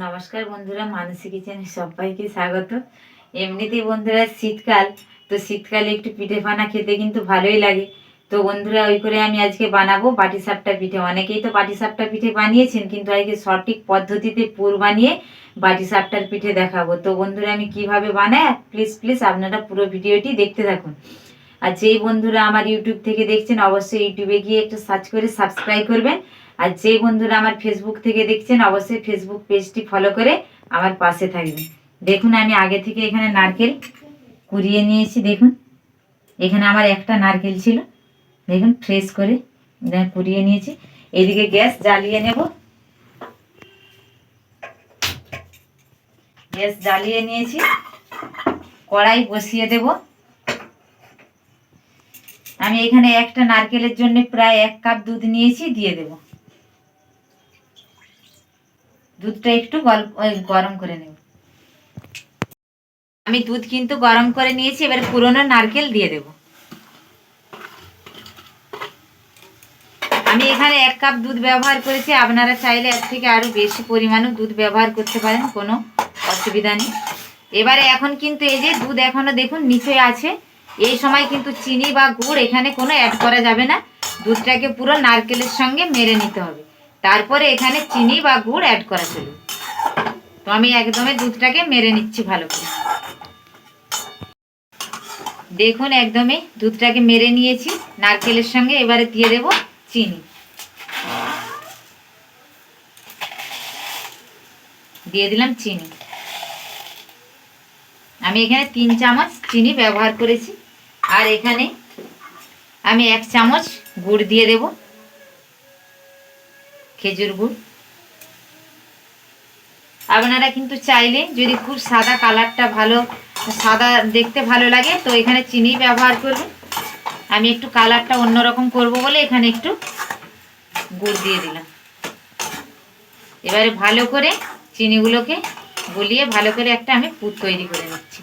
নমস্কার বন্ধুরা, মানসী কিচেনে সবাইকে স্বাগত। এমনিতেই বন্ধুরা শীতকাল, তো শীতকালে একটু পিঠে পানা খেতে কিন্তু ভালোই লাগে। তো বন্ধুরা, ওই করে আমি আজকে বানাবো বাটি সাপটা পিঠে। অনেকেই তো বাটি সাপটা পিঠে বানিয়েছেন, কিন্তু আজকে সঠিক পদ্ধতিতে পুর বানিয়ে বাটি সাপটার পিঠে দেখাবো। তো বন্ধুরা, আমি কীভাবে বানাই প্লিজ প্লিজ আপনারা পুরো ভিডিওটি দেখতে থাকুন। আর যেই বন্ধুরা আমার ইউটিউব থেকে দেখছেন, অবশ্যই ইউটিউবে গিয়ে একটু সার্চ করে সাবস্ক্রাইব করবেন। আর যে বন্ধুরা আমার ফেসবুক থেকে দেখছেন, অবশ্যই ফেসবুক পেজটি ফলো করে আমার পাশে থাকবে দেখুন, আমি আগে থেকে এখানে নারকেল কুড়িয়ে নিয়েছি, দেখুন। এখানে আমার একটা নারকেল ছিল। দেখুন ফ্রেশ করে কুড়িয়ে নিয়েছি। এদিকে গ্যাস জ্বালিয়ে নেব। গ্যাস জ্বালিয়ে নিয়েছি। কড়াই বসিয়ে দেব। আমি এখানে একটা নারকেলের জন্য প্রায় এক কাপ দুধ নিয়েছি, দিয়ে দেবো। দুধটা একটু গরম করে নেব। আমি দুধ কিন্তু গরম করে নিয়েছি, এবার পুরনো নারকেল দিয়ে দেব। আমি এখানে এক কাপ দুধ ব্যবহার করেছি, আপনারা চাইলে এর থেকে আরও বেশি পরিমাণও দুধ ব্যবহার করতে পারেন, কোনো অসুবিধা নেই। এবারে এখন কিন্তু এই যে দুধ এখনও দেখুন নিচে আছে, এই সময় কিন্তু চিনি বা গুড় এখানে কোনো অ্যাড করা যাবে না, দুধটাকে পুরো নারকেলের সঙ্গে মেরে নিতে হবে। তারপরে এখানে চিনি বা গুড় অ্যাড করা চলবে তো আমি একদমই দুধটাকে মেরে নিচ্ছি ভালো করে। দেখুন একদমই দুধটাকে মেরে নিয়েছি। নারকেলের সঙ্গে এবারে দিয়ে দেব চিনি। দিয়ে দিলাম চিনি। আমি এখানে তিন চামচ চিনি ব্যবহার করেছি। আর এখানে আমি এক চামচ গুড় দিয়ে দেবো। খেজুর গুড়। আপনারা কিন্তু চাইলে যদি খুব সাদা কালারটা ভালো, সাদা দেখতে ভালো লাগে, তো এখানে চিনি ব্যবহার করবেন। আমি একটু কালারটা অন্যরকম করব বলে এখানে একটু গুড় দিয়ে দিলাম। এবারে ভালো করে চিনিগুলোকে গলিয়ে ভালো করে একটা আমি পুর তৈরি করে নিচ্ছি।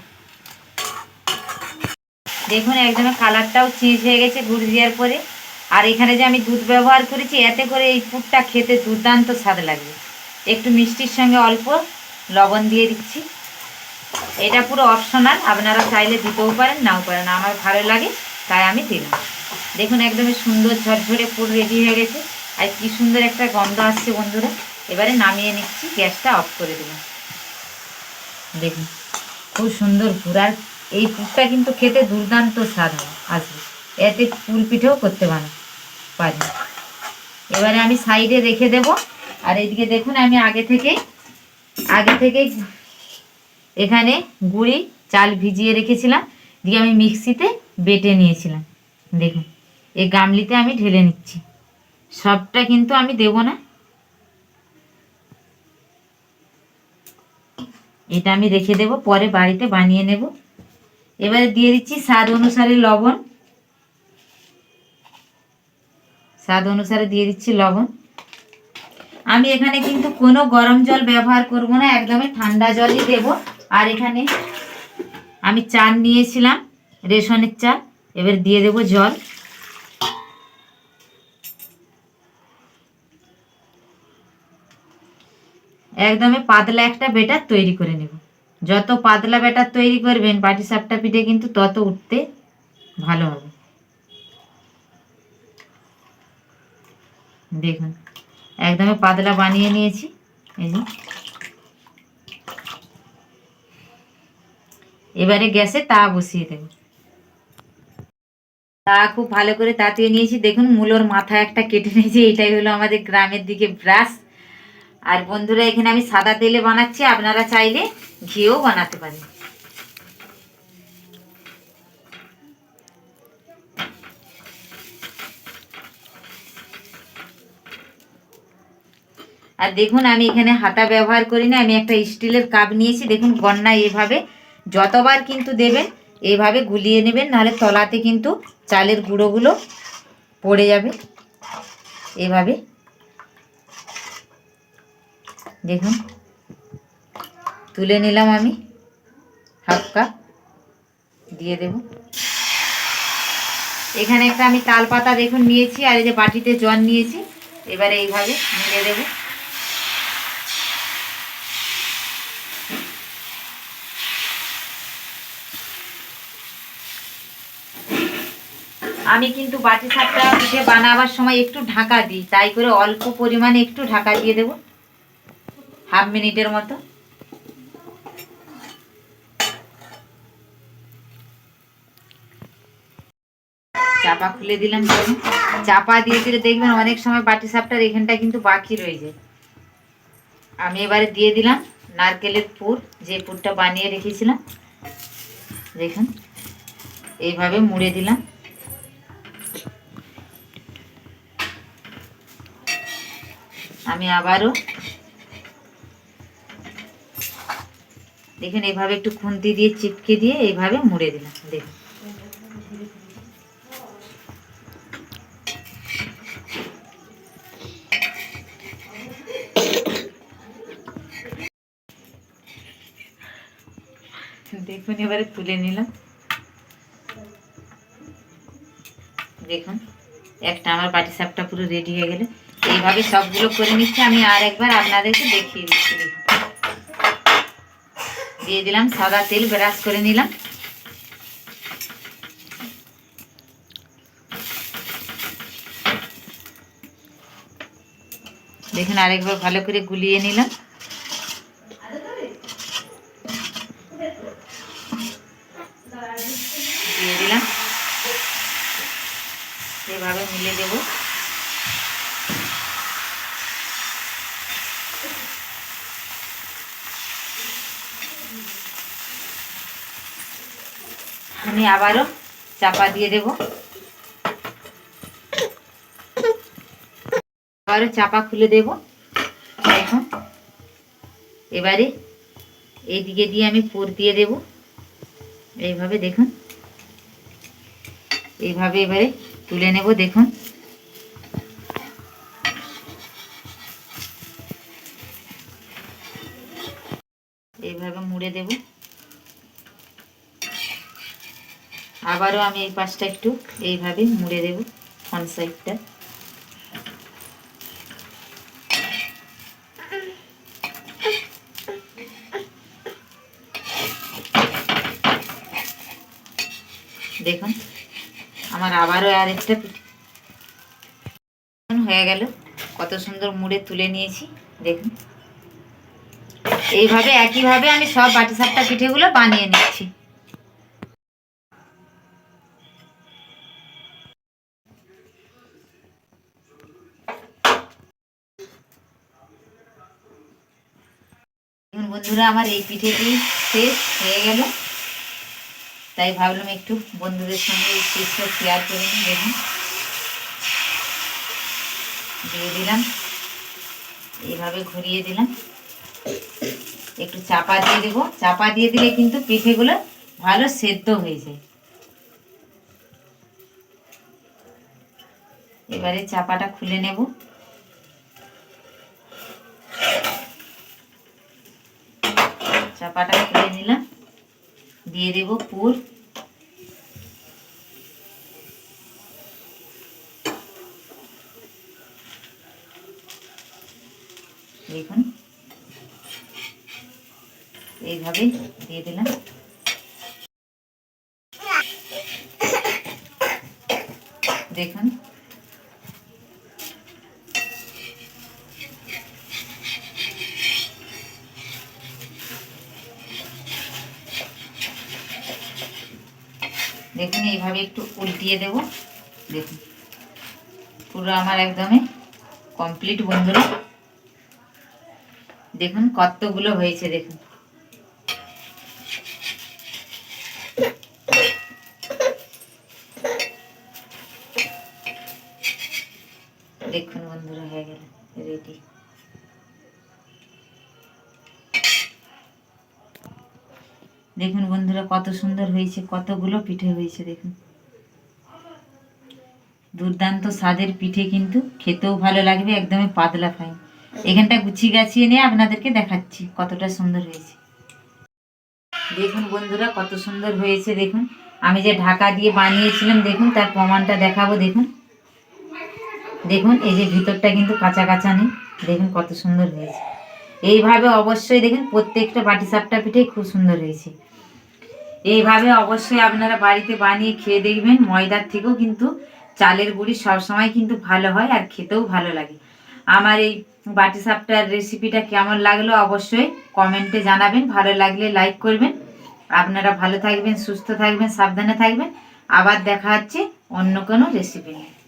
দেখুন একদম কালারটাও চেঞ্জ হয়ে গেছে গুড় দেওয়ার পরে। আর এখানে যে আমি দুধ ব্যবহার করেছি, এতে করে এই পুরটা খেতে দুর্দান্ত স্বাদ লাগবে। একটু মিষ্টির সঙ্গে অল্প লবণ দিয়ে দিচ্ছি। এটা পুরো অপশনাল, আপনারা চাইলে দিতেও পারেন, নাও পারেন। আমার ভালো লাগে, তাই আমি দিলাম। দেখুন, একদমই সুন্দর ঝরঝরে পুর রেডি হয়ে গেছে। আর কি সুন্দর একটা গন্ধ আসছে, বন্ধুরা। এবারে নামিয়ে নিচ্ছি, গ্যাসটা অফ করে দিলাম দেখুন, খুব সুন্দর পুর আর এই পুরটা কিন্তু খেতে দুর্দান্ত স্বাদ হবে আসবে। এতে পুর পিঠেও করতে পারেন পারি। এবারে আমি সাইডে রেখে দেব। আর এদিকে দেখুন, আমি আগে থেকে আগে থেকে এখানে গুড়ি, চাল ভিজিয়ে রেখেছিলাম। দিয়ে আমি মিক্সিতে বেটে নিয়েছিলাম। দেখুন, এই গামলিতে আমি ঢেলে নিচ্ছি। সবটা কিন্তু আমি দেব না। এটা আমি রেখে দেব, পরে বাড়িতে বানিয়ে নেব। এবারে দিয়ে দিচ্ছি স্বাদ অনুসারে লবণ। স্বাদ অনুসারে দিয়ে দিচ্ছি লবণ। আমি এখানে কিন্তু কোনো গরম জল ব্যবহার করব না, একদমই ঠান্ডা জলই দেব। আর এখানে আমি চাল নিয়েছিলাম, রেশনের চাল, এবার দিয়ে দেব জল। একদমই পাতলা একটা বেটার তৈরি করে নেব। যত পাতলা বেটার তৈরি করবেন পাটি সাপটা পিঠে কিন্তু তত উঠতে ভালো হবে। দেখুন, একদমই পাতলা বানিয়ে নিয়েছি, এই যে। এবারে গ্যাসে তা বসিয়ে দেব। তা খুব ভালো করে তাতিয়ে নিয়েছি। দেখুন, মূলোর মাথা একটা কেটে নিয়েছি, এটাই হলো আমাদের গ্রামের দিকে ব্রাশ। আর বন্ধুরা, এখানে আমি সাদা তেলে বানাচ্ছি, আপনারা চাইলে ঘিয়েও বানাতে পারেন। আর দেখুন, আমি এখানে হাতা ব্যবহার করি না, আমি একটা স্টিলের কাপ নিয়েছি। দেখুন, গন্না এভাবে, যতবার কিন্তু দেবেন এইভাবে গুলিয়ে নেবেন, নাহলে তলাতে কিন্তু চালের গুঁড়োগুলো পড়ে যাবে। এভাবে। দেখুন, তুলে নিলাম আমি, হাফ কাপ, দিয়ে দেব। এখানে একটা আমি তাল পাতা দেখুন নিয়েছি, আর এই যে বাটিতে জল নিয়েছি, এবারে এইভাবে মিলে দেবো। আমি কিন্তু বাটি সাপটা পিঠে বানাবার সময় একটু ঢাকা দিই। তাই করে অল্প পরিমাণে একটু ঢাকা দিয়ে দেব। হাফ মিনিটের মতো। চাপা খুলে দিলাম। চাপা দিয়ে দিলে দেখবেন অনেক সময় বাটি সাপটার এখানটা কিন্তু বাকি রয়ে যায়। আমি এবারে দিয়ে দিলাম নারকেলের পুর, যে পুরটা বানিয়ে রেখেছিলাম। দেখুন, এইভাবে মুড়ে দিলাম। আমি আবারও দেখুন এভাবে একটু খুন্তি দিয়ে, চিপকে দিয়ে এইভাবে মুড়ে দিলাম, দেখুন। দেখুন, এবারে তুলে নিলাম। দেখুন, একটা আমার বাটি সাপটা পুরো রেডি হয়ে গেলে। এইভাবে সবগুলো করে নিচ্ছি, আমি আর একবার আপনাদেরকে দেখিয়ে দিচ্ছি। দিয়ে দিলাম সাদা তেল, ব্রাশ করে নিলাম। দেখুন, আরেকবার ভালো করে গুলিয়ে নিলাম। দিয়ে দিলাম। এভাবে মিলে দেব। আমি আবারও চাপা দিয়ে দেব। আবারও চাপা খুলে দেব। এখন এবারে এইদিকে দিয়ে আমি পুর দিয়ে দেব। এইভাবে দেখুন। এইভাবে এবারে তুলে নেব, দেখুন। এইভাবে মুড়ে দেব। আবারও আমি এই পাশটা একটু এইভাবে মুড়ে দেব ফ্রন্ট সাইডটা দেখুন, আমার আবারও আরেকটা পিঠে। হয়ে গেল। কত সুন্দর মুড়ে তুলে নিয়েছি, দেখুন। এইভাবে, একইভাবে আমি সব বাটি সাপটা পিঠেগুলো বানিয়ে নিচ্ছি। বন্ধুরা, আমার এই পিঠেটি শেষ হয়ে গেল। তাই ভাবলাম একটু বন্ধুদের সঙ্গে এই টিপসটা শেয়ার করে নিই, দেখুন। দিয়ে দিলাম। এইভাবে ঘুরিয়ে দিলাম। একটু চাপা দিয়ে দেবো। চাপা দিয়ে দিলে কিন্তু পিঠেগুলো ভালো সেদ্ধ হয়ে যায়। এবারে চাপাটা খুলে নেব। চাপাটা খুলে নিলাম। দিয়ে দেব পুর। দেখুন। এইভাবে দিয়ে দিলাম। দেখুন। দেখুন, এইভাবে একটু উল্টিয়ে দেব। দেখুন, পুরো আমার একদমই কমপ্লিট বন্ধুরা। দেখুন, কতগুলো হয়েছে, দেখুন। দেখুন বন্ধুরা, হয়ে গেল রেডি দেখুন বন্ধুরা, কত সুন্দর হয়েছে, কতগুলো পিঠে হয়েছে দেখুন। দুর্দান্ত স্বাদের পিঠে কিন্তু, খেতেও ভালো লাগবে, একদমই পাতলা ফাইন এখানটা গুছিয়ে গাছিয়ে নিয়ে আপনাদেরকে দেখাচ্ছি, কতটা সুন্দর হয়েছে। দেখুন বন্ধুরা, কত সুন্দর হয়েছে, দেখুন। আমি যে ঢাকা দিয়ে বানিয়েছিলাম, দেখুন, তার প্রমাণটা দেখাবো, দেখুন। দেখুন, এই যে ভিতরটা কিন্তু কাঁচা কাঁচা নেই, দেখুন কত সুন্দর হয়েছে। এইভাবে অবশ্যই দেখুন, প্রত্যেকটা বাটি সাপটা পিঠেই খুব সুন্দর হয়েছে। এইভাবে অবশ্যই আপনারা বাড়িতে বানিয়ে খেয়ে দেখবেন। ময়দার থেকেও কিন্তু চালের গুঁড়ি সবসময় কিন্তু ভালো হয় আর খেতেও ভালো লাগে। আমার এই বাটি সাপটার রেসিপিটা কেমন লাগল অবশ্যই কমেন্টে জানাবেন। ভালো লাগলে লাইক করবেন। আপনারা ভালো থাকবেন, সুস্থ থাকবেন, সাবধানে থাকবেন। আবার দেখা হচ্ছে অন্য কোনো রেসিপি নিয়ে।